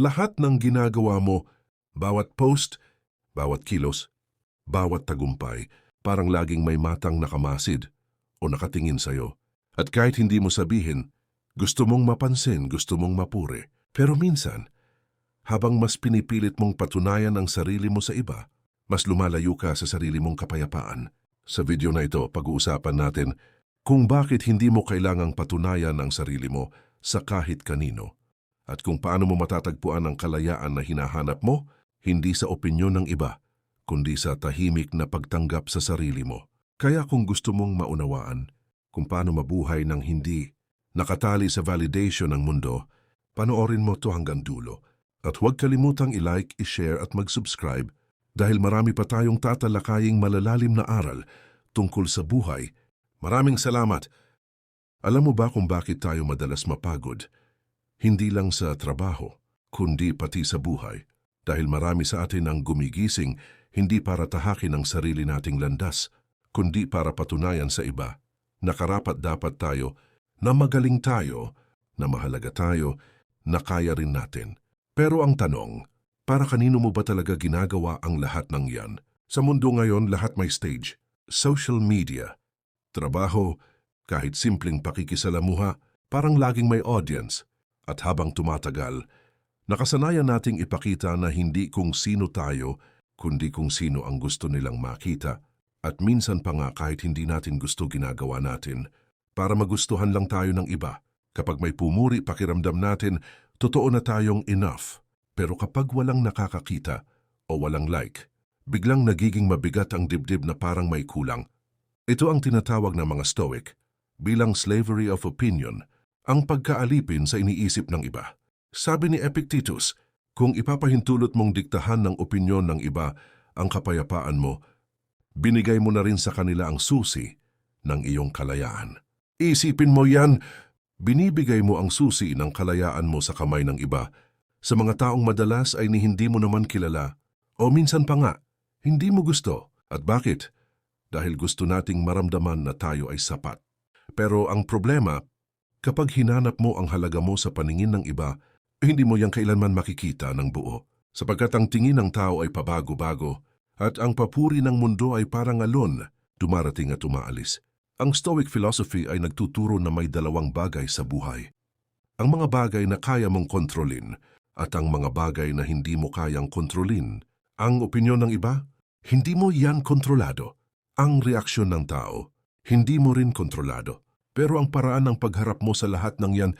Lahat ng ginagawa mo, bawat post, bawat kilos, bawat tagumpay, parang laging may matang nakamasid o nakatingin sa'yo. At kahit hindi mo sabihin, gusto mong mapansin, gusto mong mapuri. Pero minsan, habang mas pinipilit mong patunayan ang sarili mo sa iba, mas lumalayo ka sa sarili mong kapayapaan. Sa video na ito, pag-uusapan natin kung bakit hindi mo kailangang patunayan ang sarili mo sa kahit kanino at kung paano mo matatagpuan ang kalayaan na hinahanap mo, hindi sa opinyon ng iba, kundi sa tahimik na pagtanggap sa sarili mo. Kaya kung gusto mong maunawaan kung paano mabuhay ng hindi nakatali sa validation ng mundo, panoorin mo to hanggang dulo. At huwag kalimutang i-like, i-share at mag-subscribe dahil marami pa tayong tatalakaying malalalim na aral tungkol sa buhay. Maraming salamat! Alam mo ba kung bakit tayo madalas mapagod? Hindi lang sa trabaho, kundi pati sa buhay. Dahil marami sa atin ang gumigising hindi para tahakin ang sarili nating landas, kundi para patunayan sa iba na karapat dapat tayo, na magaling tayo, na mahalaga tayo, na kaya rin natin. Pero ang tanong, para kanino mo ba talaga ginagawa ang lahat ng yan? Sa mundo ngayon, lahat may stage. Social media, trabaho, kahit simpleng pakikisalamuha, parang laging may audience. At habang tumatagal, nakasanayan nating ipakita na hindi kung sino tayo, kundi kung sino ang gusto nilang makita. At minsan pa nga kahit hindi natin gusto ginagawa natin, para magustuhan lang tayo ng iba. Kapag may pumuri pakiramdam natin, totoo na tayong enough. Pero kapag walang nakakakita o walang like, biglang nagiging mabigat ang dibdib na parang may kulang. Ito ang tinatawag ng mga Stoic bilang slavery of opinion, ang pagkaalipin sa iniisip ng iba. Sabi ni Epictetus, kung ipapahintulot mong diktahan ng opinyon ng iba ang kapayapaan mo, binigay mo na rin sa kanila ang susi ng iyong kalayaan. Isipin mo yan, binibigay mo ang susi ng kalayaan mo sa kamay ng iba sa mga taong madalas ay ni hindi mo naman kilala o minsan pa nga, hindi mo gusto. At bakit? Dahil gusto nating maramdaman na tayo ay sapat. Pero ang problema, kapag hinanap mo ang halaga mo sa paningin ng iba, hindi mo yang kailanman makikita ng buo. Sapagkat ang tingin ng tao ay pabago-bago at ang papuri ng mundo ay parang alon, dumarating at umaalis. Ang Stoic philosophy ay nagtuturo na may dalawang bagay sa buhay. Ang mga bagay na kaya mong kontrolin at ang mga bagay na hindi mo kayang kontrolin. Ang opinyon ng iba, hindi mo yan kontrolado. Ang reaksyon ng tao, hindi mo rin kontrolado. Pero ang paraan ng pagharap mo sa lahat ng yan,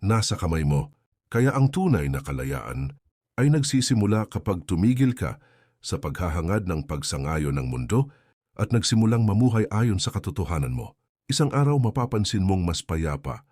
nasa kamay mo. Kaya ang tunay na kalayaan ay nagsisimula kapag tumigil ka sa paghahangad ng pagsangayon ng mundo at nagsimulang mamuhay ayon sa katotohanan mo. Isang araw mapapansin mong mas payapa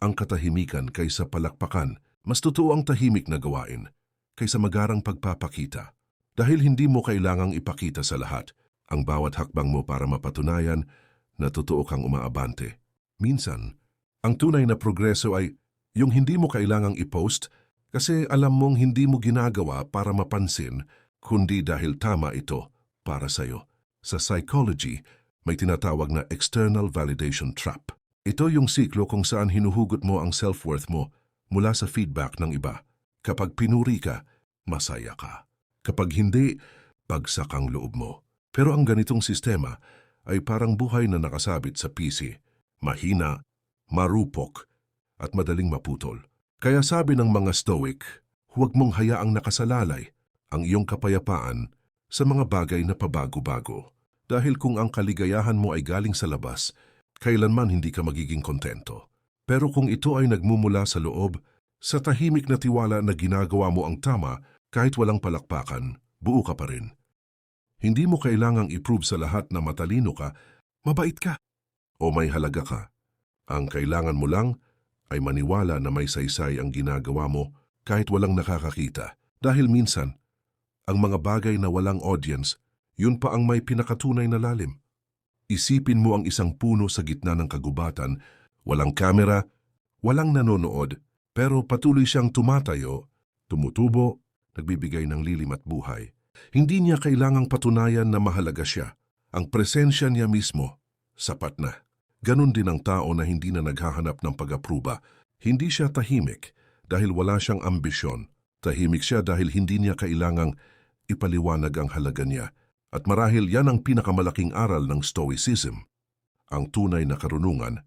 ang katahimikan kaysa palakpakan, mas totoo ang tahimik na gawain kaysa magarang pagpapakita. Dahil hindi mo kailangang ipakita sa lahat ang bawat hakbang mo para mapatunayan na totoo kang umaabante. Minsan, ang tunay na progreso ay yung hindi mo kailangang i-post kasi alam mong hindi mo ginagawa para mapansin, kundi dahil tama ito para sa'yo. Sa psychology, may tinatawag na external validation trap. Ito yung siklo kung saan hinuhugot mo ang self-worth mo mula sa feedback ng iba. Kapag pinuri ka, masaya ka. Kapag hindi, bagsak ang loob mo. Pero ang ganitong sistema ay parang buhay na nakasabit sa PC, mahina, marupok, at madaling maputol. Kaya sabi ng mga Stoic, huwag mong hayaang nakasalalay ang iyong kapayapaan sa mga bagay na pabago-bago. Dahil kung ang kaligayahan mo ay galing sa labas, kailanman hindi ka magiging kontento. Pero kung ito ay nagmumula sa loob, sa tahimik na tiwala na ginagawa mo ang tama kahit walang palakpakan, buo ka pa rin. Hindi mo kailangang i-prove sa lahat na matalino ka, mabait ka, o may halaga ka. Ang kailangan mo lang ay maniwala na may saysay ang ginagawa mo kahit walang nakakakita. Dahil minsan, ang mga bagay na walang audience, yun pa ang may pinakatunay na lalim. Isipin mo ang isang puno sa gitna ng kagubatan, walang kamera, walang nanonood, pero patuloy siyang tumatayo, tumutubo, nagbibigay ng lilim at buhay. Hindi niya kailangang patunayan na mahalaga siya. Ang presensya niya mismo, sapat na. Ganon din ang tao na hindi na naghahanap ng pag-apruba. Hindi siya tahimik dahil wala siyang ambisyon. Tahimik siya dahil hindi niya kailangang ipaliwanag ang halaga niya. At marahil yan ang pinakamalaking aral ng Stoicism. Ang tunay na karunungan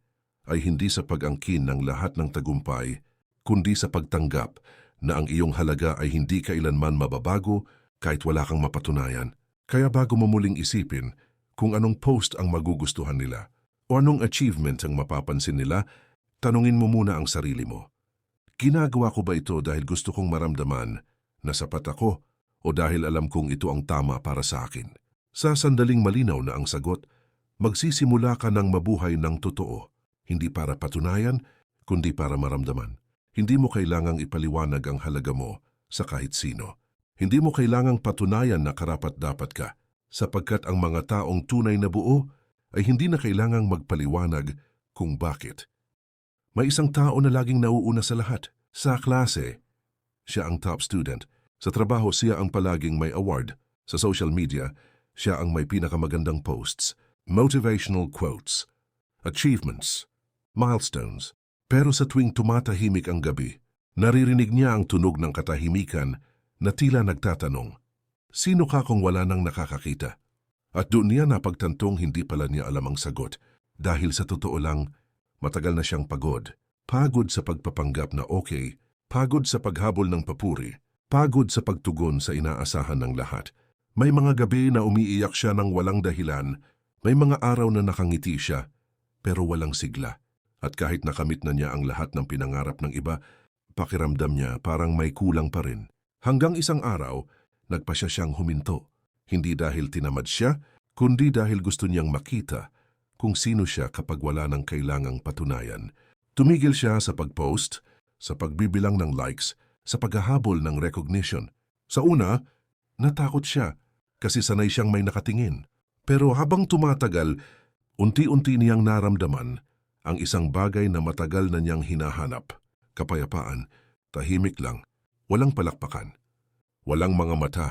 ay hindi sa pag-angkin ng lahat ng tagumpay, kundi sa pagtanggap na ang iyong halaga ay hindi kailanman mababago kahit wala kang mapatunayan. Kaya bago mo muling isipin kung anong post ang magugustuhan nila o anong achievement ang mapapansin nila, tanungin mo muna ang sarili mo. Ginagawa ko ba ito dahil gusto kong maramdaman na sapat ako o dahil alam kong ito ang tama para sa akin? Sa sandaling malinaw na ang sagot, magsisimula ka ng mabuhay ng totoo, hindi para patunayan, kundi para maramdaman. Hindi mo kailangang ipaliwanag ang halaga mo sa kahit sino. Hindi mo kailangang patunayan na karapat-dapat ka, sapagkat ang mga taong tunay na buo ay hindi na kailangang magpaliwanag kung bakit. May isang tao na laging nauuna sa lahat. Sa klase, siya ang top student. Sa trabaho, siya ang palaging may award. Sa social media, siya ang may pinakamagandang posts, motivational quotes, achievements, milestones. Pero sa tuwing tumatahimik ang gabi, naririnig niya ang tunog ng katahimikan na tila nagtatanong, Sino ka kung wala nang nakakakita? At doon niya napagtantong hindi pala niya alam ang sagot dahil sa totoo lang, matagal na siyang pagod. Pagod sa pagpapanggap na okay, pagod sa paghabol ng papuri, pagod sa pagtugon sa inaasahan ng lahat. May mga gabi na umiiyak siya ng walang dahilan, may mga araw na nakangiti siya, pero walang sigla. At kahit nakamit na niya ang lahat ng pinangarap ng iba, pakiramdam niya parang may kulang pa rin. Hanggang isang araw, nagpasya siyang huminto. Hindi dahil tinamad siya, kundi dahil gusto niyang makita kung sino siya kapag wala ng kailangang patunayan. Tumigil siya sa pag-post, sa pagbibilang ng likes, sa paghahabol ng recognition. Sa una, natakot siya kasi sanay siyang may nakatingin. Pero habang tumatagal, unti-unti niyang naramdaman ang isang bagay na matagal na niyang hinahanap. Kapayapaan, tahimik lang, walang palakpakan, walang mga mata,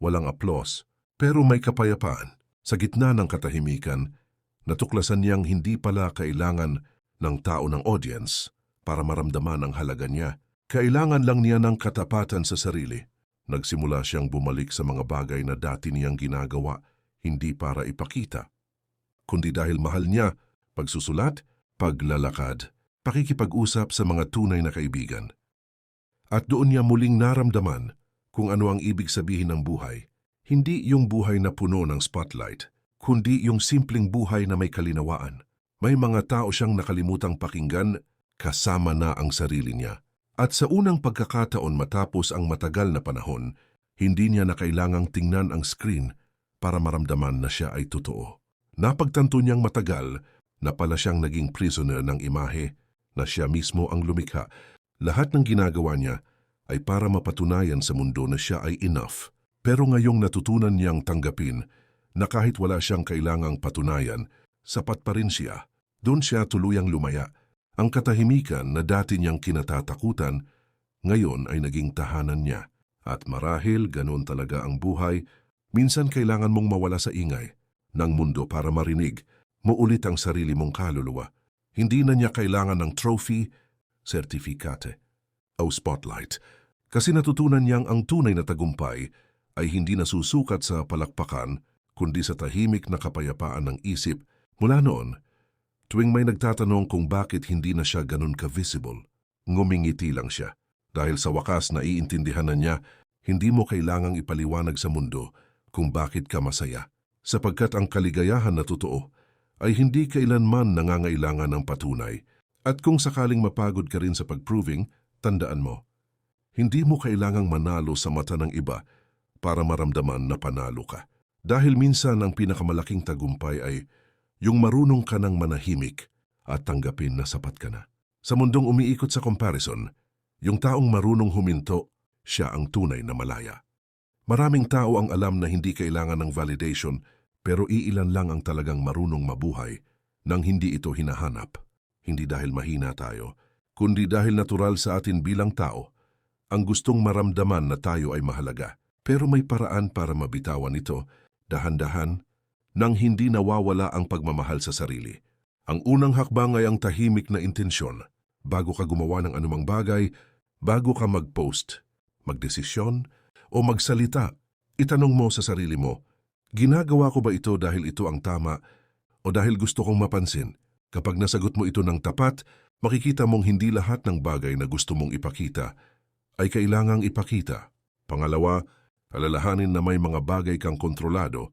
walang aplos, pero may kapayapaan. Sa gitna ng katahimikan, natuklasan niyang hindi pala kailangan ng tao ng audience para maramdaman ang halaga niya. Kailangan lang niya ng katapatan sa sarili. Nagsimula siyang bumalik sa mga bagay na dati niyang ginagawa, hindi para ipakita, kundi dahil mahal niya pagsusulat, paglalakad, pakikipag-usap sa mga tunay na kaibigan. At doon niya muling naramdaman kung ano ang ibig sabihin ng buhay. Hindi yung buhay na puno ng spotlight, kundi yung simpleng buhay na may kalinawaan. May mga tao siyang nakalimutang pakinggan kasama na ang sarili niya. At sa unang pagkakataon matapos ang matagal na panahon, hindi niya na kailangang tingnan ang screen para maramdaman na siya ay totoo. Napagtanto niyang matagal na pala siyang naging prisoner ng imahe na siya mismo ang lumikha. Lahat ng ginagawa niya ay para mapatunayan sa mundo na siya ay enough. Pero ngayong natutunan niyang tanggapin na kahit wala siyang kailangang patunayan, sapat pa rin siya. Doon siya tuluyang lumaya. Ang katahimikan na dati niyang kinatatakutan, ngayon ay naging tahanan niya. At marahil ganon talaga ang buhay, minsan kailangan mong mawala sa ingay ng mundo para marinig mo ulit ang sarili mong kaluluwa. Hindi na niya kailangan ng trophy, sertifikate, o spotlight. Kasi natutunan niyang ang tunay na tagumpay ay hindi nasusukat sa palakpakan, kundi sa tahimik na kapayapaan ng isip. Mula noon, tuwing may nagtatanong kung bakit hindi na siya ganun ka-visible, ngumingiti lang siya. Dahil sa wakas naiintindihan na niya, hindi mo kailangang ipaliwanag sa mundo kung bakit ka masaya. Sapagkat ang kaligayahan na totoo ay hindi kailanman nangangailangan ng patunay. At kung sakaling mapagod ka rin sa pagproving, tandaan mo, hindi mo kailangang manalo sa mata ng iba para maramdaman na panalo ka. Dahil minsan ang pinakamalaking tagumpay ay yung marunong ka ng manahimik at tanggapin na sapat ka na. Sa mundong umiikot sa comparison, yung taong marunong huminto, siya ang tunay na malaya. Maraming tao ang alam na hindi kailangan ng validation pero iilan lang ang talagang marunong mabuhay nang hindi ito hinahanap. Hindi dahil mahina tayo, kundi dahil natural sa atin bilang tao ang gustong maramdaman na tayo ay mahalaga. Pero may paraan para mabitawan ito, dahan-dahan, nang hindi nawawala ang pagmamahal sa sarili. Ang unang hakbang ay ang tahimik na intensyon. Bago ka gumawa ng anumang bagay, bago ka mag-post, magdesisyon, o magsalita, itanong mo sa sarili mo, ginagawa ko ba ito dahil ito ang tama o dahil gusto kong mapansin? Kapag nasagot mo ito ng tapat, makikita mong hindi lahat ng bagay na gusto mong ipakita ay kailangang ipakita. Pangalawa, alalahanin na may mga bagay kang kontrolado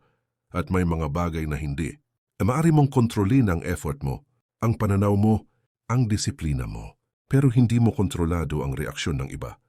at may mga bagay na hindi. E Maari mong kontrolin ang effort mo, ang pananaw mo, ang disiplina mo. Pero hindi mo kontrolado ang reaksyon ng iba.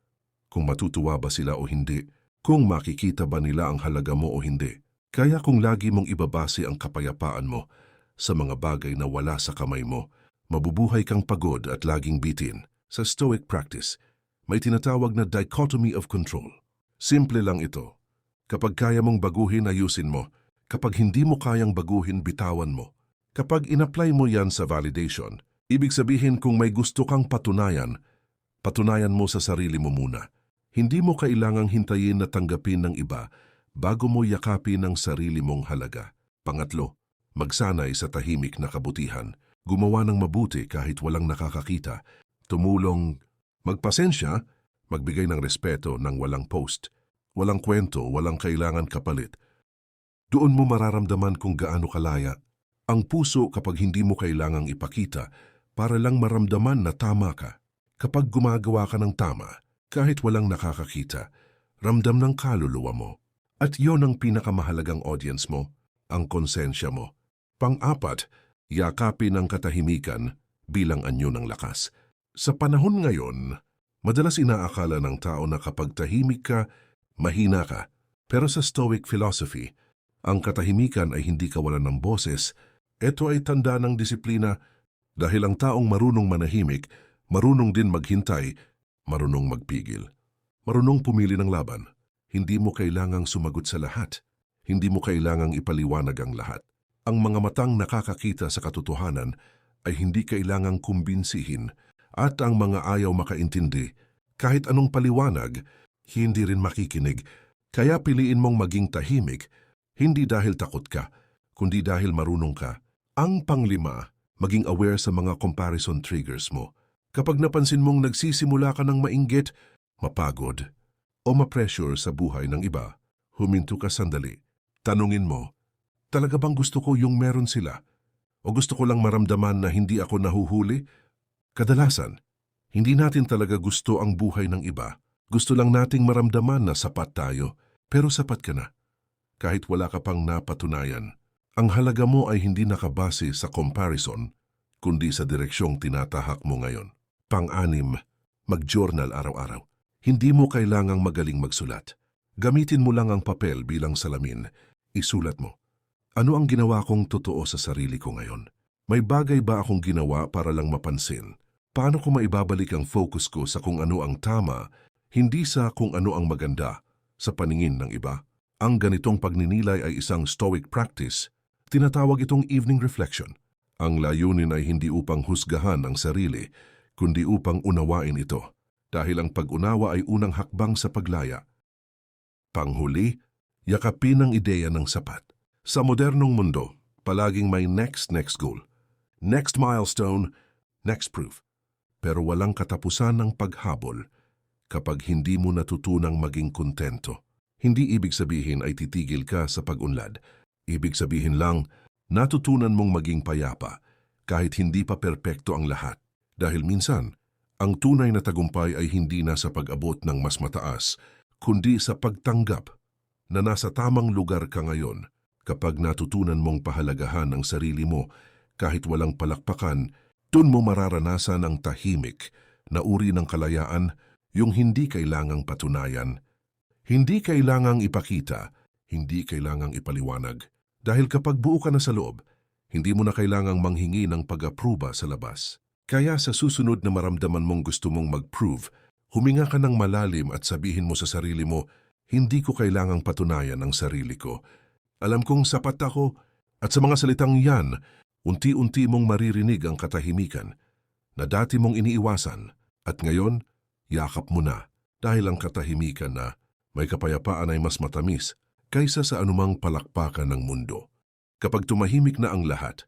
Kung matutuwa ba sila o hindi, kung makikita ba nila ang halaga mo o hindi. Kaya kung lagi mong ibabase ang kapayapaan mo sa mga bagay na wala sa kamay mo, mabubuhay kang pagod at laging bitin. Sa Stoic practice, may tinatawag na dichotomy of control. Simple lang ito. Kapag kaya mong baguhin, ayusin mo. Kapag hindi mo kayang baguhin, bitawan mo. Kapag inapply mo yan sa validation, ibig sabihin kung may gusto kang patunayan, patunayan mo sa sarili mo muna. Hindi mo kailangang hintayin na tanggapin ng iba bago mo yakapin ang sarili mong halaga. Pangatlo, magsanay sa tahimik na kabutihan. Gumawa ng mabuti kahit walang nakakakita. Tumulong, magpasensya, magbigay ng respeto ng walang post. Walang kwento, walang kailangan kapalit. Doon mo mararamdaman kung gaano kalaya. Ang puso kapag hindi mo kailangang ipakita para lang maramdaman na tama ka. Kapag gumagawa ka ng tama, kahit walang nakakakita, ramdam ng kaluluwa mo. At yon ang pinakamahalagang audience mo, ang konsensya mo. Pang-apat, yakapin ang katahimikan bilang anyo ng lakas. Sa panahon ngayon, madalas inaakala ng tao na kapag tahimik ka, mahina ka. Pero sa Stoic philosophy, ang katahimikan ay hindi kawalan ng boses. Ito ay tanda ng disiplina dahil ang taong marunong manahimik, marunong din maghintay, marunong magpigil. Marunong pumili ng laban. Hindi mo kailangang sumagot sa lahat. Hindi mo kailangang ipaliwanag ang lahat. Ang mga matang nakakakita sa katotohanan ay hindi kailangang kumbinsihin at ang mga ayaw makaintindi, kahit anong paliwanag, hindi rin makikinig. Kaya piliin mong maging tahimik, hindi dahil takot ka, kundi dahil marunong ka. Ang panglima, maging aware sa mga comparison triggers mo. Kapag napansin mong nagsisimula ka ng mainggit, mapagod, o ma-pressure sa buhay ng iba, huminto ka sandali. Tanungin mo, talaga bang gusto ko yung meron sila? O gusto ko lang maramdaman na hindi ako nahuhuli? Kadalasan, hindi natin talaga gusto ang buhay ng iba. Gusto lang nating maramdaman na sapat tayo, pero sapat ka na. Kahit wala ka pang napatunayan, ang halaga mo ay hindi nakabase sa comparison, kundi sa direksyong tinatahak mo ngayon. Pang-anim, mag-journal araw-araw. Hindi mo kailangang magaling magsulat. Gamitin mo lang ang papel bilang salamin. Isulat mo. Ano ang ginawa kong totoo sa sarili ko ngayon? May bagay ba akong ginawa para lang mapansin? Paano ko maibabalik ang focus ko sa kung ano ang tama, hindi sa kung ano ang maganda sa paningin ng iba? Ang ganitong pagninilay ay isang stoic practice. Tinatawag itong evening reflection. Ang layunin ay hindi upang husgahan ang sarili, kundi upang unawain ito. Dahil ang pag-unawa ay unang hakbang sa paglaya. Panghuli, yakapin ang ideya ng sapat. Sa modernong mundo, palaging may next next goal. Next milestone, next proof. Pero walang katapusan ng paghabol kapag hindi mo natutunang maging kontento. Hindi ibig sabihin ay titigil ka sa pag-unlad. Ibig sabihin lang, natutunan mong maging payapa kahit hindi pa perpekto ang lahat. Dahil minsan, ang tunay na tagumpay ay hindi nasa pag-abot ng mas mataas, kundi sa pagtanggap na nasa tamang lugar ka ngayon kapag natutunan mong pahalagahan ang sarili mo kahit walang palakpakan, dun mo mararanasan ang tahimik na uri ng kalayaan yung hindi kailangang patunayan. Hindi kailangang ipakita, hindi kailangang ipaliwanag. Dahil kapag buo ka na sa loob, hindi mo na kailangang manghingi ng pag-apruba sa labas. Kaya sa susunod na maramdaman mong gusto mong mag-prove, huminga ka ng malalim at sabihin mo sa sarili mo, hindi ko kailangang patunayan ang sarili ko. Alam kong sapat ako at sa mga salitang yan, unti-unti mong maririnig ang katahimikan na dati mong iniiwasan at ngayon, yakap mo na dahil ang katahimikan na may kapayapaan ay mas matamis kaysa sa anumang palakpakan ng mundo. Kapag tumahimik na ang lahat,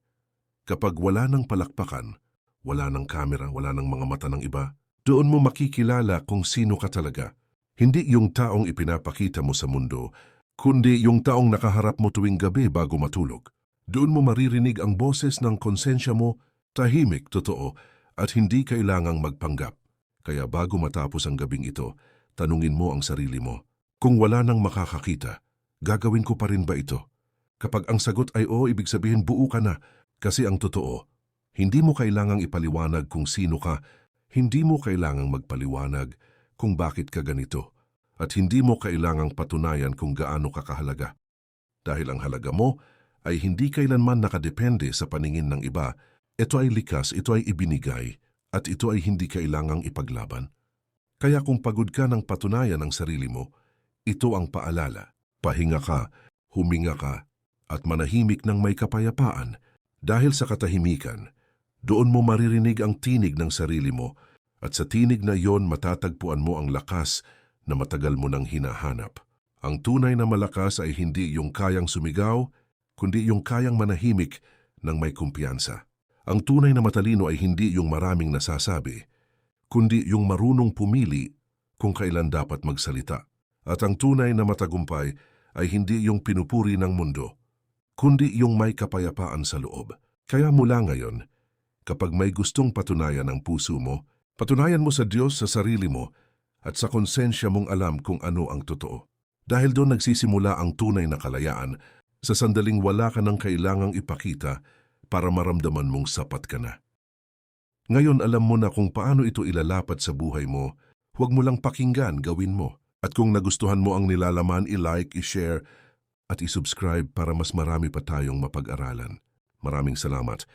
kapag wala ng palakpakan, wala ng kamera, wala ng mga mata ng iba, doon mo makikilala kung sino ka talaga. Hindi yung taong ipinapakita mo sa mundo, kundi yung taong nakaharap mo tuwing gabi bago matulog. Doon mo maririnig ang boses ng konsensya mo, tahimik, totoo, at hindi kailangang magpanggap. Kaya bago matapos ang gabing ito, tanungin mo ang sarili mo, kung wala nang makakakita, gagawin ko pa rin ba ito? Kapag ang sagot ay oo, ibig sabihin buo ka na, kasi ang totoo, hindi mo kailangang ipaliwanag kung sino ka, hindi mo kailangang magpaliwanag kung bakit ka ganito, at hindi mo kailangang patunayan kung gaano ka kahalaga. Dahil ang halaga mo ay hindi kailanman nakadepende sa paningin ng iba, ito ay likas, ito ay ibinigay, at ito ay hindi kailangang ipaglaban. Kaya kung pagod ka ng patunayan ang sarili mo, ito ang paalala. Pahinga ka, huminga ka, at manahimik ng may kapayapaan dahil sa katahimikan. Doon mo maririnig ang tinig ng sarili mo at sa tinig na yon matatagpuan mo ang lakas na matagal mo nang hinahanap. Ang tunay na malakas ay hindi yung kayang sumigaw, kundi yung kayang manahimik ng may kumpiyansa. Ang tunay na matalino ay hindi yung maraming nasasabi, kundi yung marunong pumili kung kailan dapat magsalita. At ang tunay na matagumpay ay hindi yung pinupuri ng mundo, kundi yung may kapayapaan sa loob. Kaya mula ngayon, kapag may gustong patunayan ang puso mo, patunayan mo sa Diyos sa sarili mo at sa konsensya mong alam kung ano ang totoo. Dahil doon nagsisimula ang tunay na kalayaan sa sandaling wala ka nang kailangang ipakita para maramdaman mong sapat ka na. Ngayon alam mo na kung paano ito ilalapat sa buhay mo, huwag mo lang pakinggan, gawin mo. At kung nagustuhan mo ang nilalaman, i-like, i-share, at i-subscribe para mas marami pa tayong mapag-aralan. Maraming salamat.